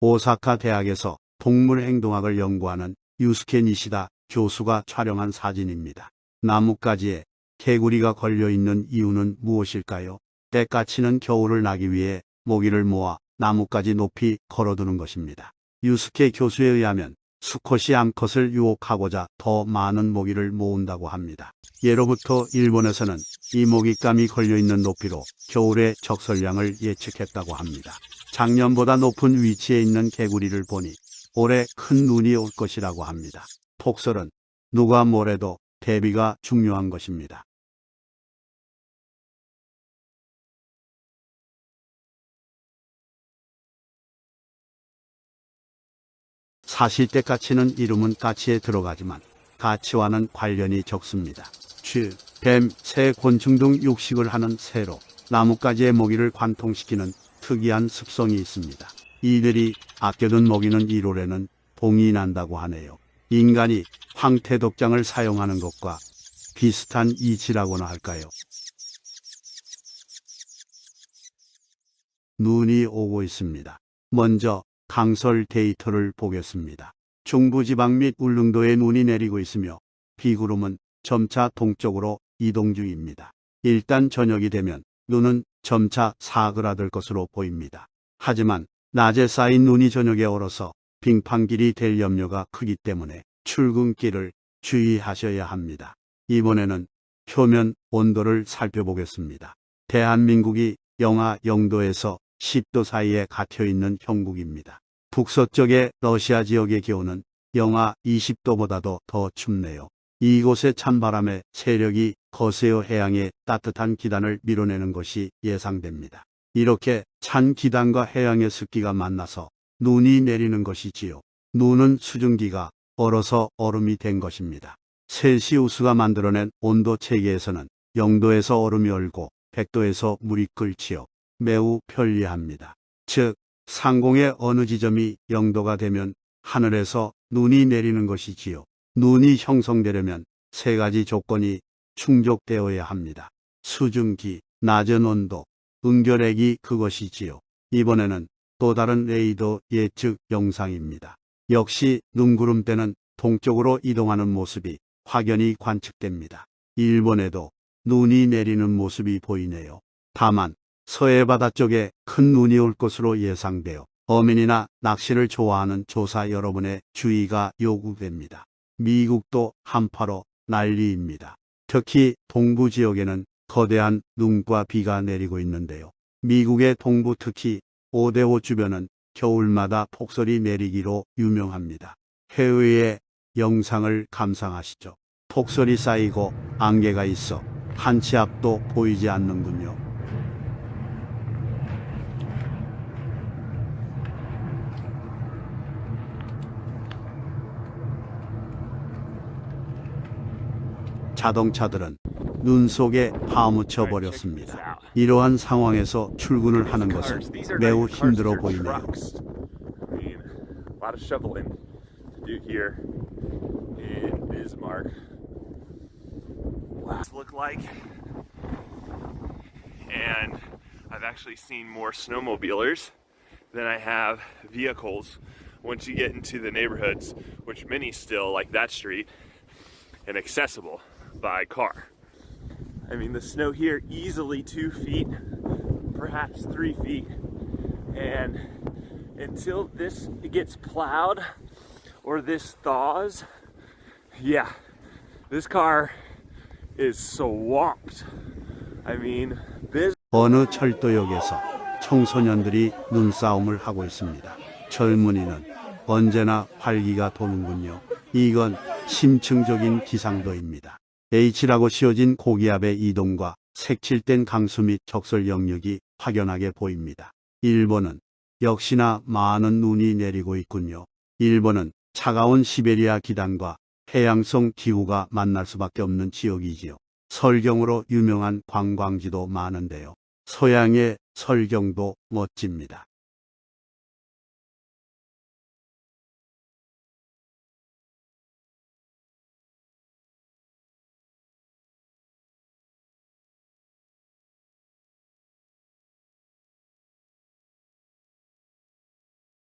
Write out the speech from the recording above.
오사카 대학에서 동물 행동학을 연구하는 유스케 니시다 교수가 촬영한 사진입니다. 나뭇가지에 개구리가 걸려 있는 이유는 무엇일까요? 때까치는 겨울을 나기 위해 모기를 모아 나뭇가지 높이 걸어두는 것입니다. 유스케 교수에 의하면 수컷이 암컷을 유혹하고자 더 많은 모기를 모은다고 합니다. 예로부터 일본에서는 이 모기감이 걸려있는 높이로 겨울의 적설량을 예측했다고 합니다. 작년보다 높은 위치에 있는 개구리를 보니 올해 큰 눈이 올 것이라고 합니다. 폭설은 누가 뭐래도 대비가 중요한 것입니다. 사실 때까치는 이름은 까치에 들어가지만 까치와는 관련이 적습니다. 쥐, 뱀, 새, 곤충 등 육식을 하는 새로 나뭇가지의 모기를 관통시키는 특이한 습성이 있습니다. 이들이 아껴둔 모기는 1월에는 봉이 난다고 하네요. 인간이 황태 독장을 사용하는 것과 비슷한 이치라고나 할까요? 눈이 오고 있습니다. 먼저 강설 데이터를 보겠습니다. 중부지방 및 울릉도에 눈이 내리고 있으며 비구름은 점차 동쪽으로 이동 중입니다. 일단 저녁이 되면 눈은 점차 사그라들 것으로 보입니다. 하지만 낮에 쌓인 눈이 저녁에 얼어서 빙판길이 될 염려가 크기 때문에 출근길을 주의하셔야 합니다. 이번에는 표면 온도를 살펴보겠습니다. 대한민국이 영하 0도에서 10도 사이에 갇혀 있는 형국입니다. 북서쪽의 러시아 지역의 기온은 영하 20도보다도 더 춥네요. 이곳의 찬바람의 세력이 거세어 해양의 따뜻한 기단을 밀어내는 것이 예상됩니다. 이렇게 찬 기단과 해양의 습기가 만나서 눈이 내리는 것이지요. 눈은 수증기가 얼어서 얼음이 된 것입니다. 셀시우스가 만들어낸 온도 체계에서는 0도에서 얼음이 얼고 100도에서 물이 끓지요. 매우 편리합니다. 즉, 상공의 어느 지점이 0도가 되면 하늘에서 눈이 내리는 것이지요. 눈이 형성되려면 세 가지 조건이 충족되어야 합니다. 수증기, 낮은 온도, 응결액이 그것이지요. 이번에는 또 다른 레이더 예측 영상입니다. 역시 눈구름 때는 동쪽으로 이동하는 모습이 확연히 관측됩니다. 일본에도 눈이 내리는 모습이 보이네요. 다만 서해 바다 쪽에 큰 눈이 올 것으로 예상되어 어민이나 낚시를 좋아하는 조사 여러분의 주의가 요구됩니다. 미국도 한파로 난리입니다. 특히 동부 지역에는 거대한 눈과 비가 내리고 있는데요. 미국의 동부 특히 오데오 주변은 겨울마다 폭설이 내리기로 유명합니다. 해외의 영상을 감상하시죠. 폭설이 쌓이고 안개가 있어 한치 앞도 보이지 않는군요. 자동차들은 눈 속에 파묻혀 버렸습니다. 이러한 상황에서 출근을 하는 것은 매우 힘들어 보이네요. A lot of shoveling to do here in Bismarck. Wow. Look like, and I've actually seen more snowmobilers than I have vehicles. Once you get into the neighborhoods, which many still like that street, and accessible By car. I mean, the snow here easily two feet, perhaps three feet, and until this gets plowed or this thaws, yeah, this car is swamped. I mean, this 어느 철도역에서 청소년들이 눈싸움을 하고 있습니다. 젊은이는 언제나 활기가 도는군요. 이건 심층적인 기상도입니다. H라고 씌워진 고기압의 이동과 색칠된 강수 및 적설 영역이 확연하게 보입니다. 일본은 역시나 많은 눈이 내리고 있군요. 일본은 차가운 시베리아 기단과 해양성 기후가 만날 수밖에 없는 지역이지요. 설경으로 유명한 관광지도 많은데요. 서양의 설경도 멋집니다.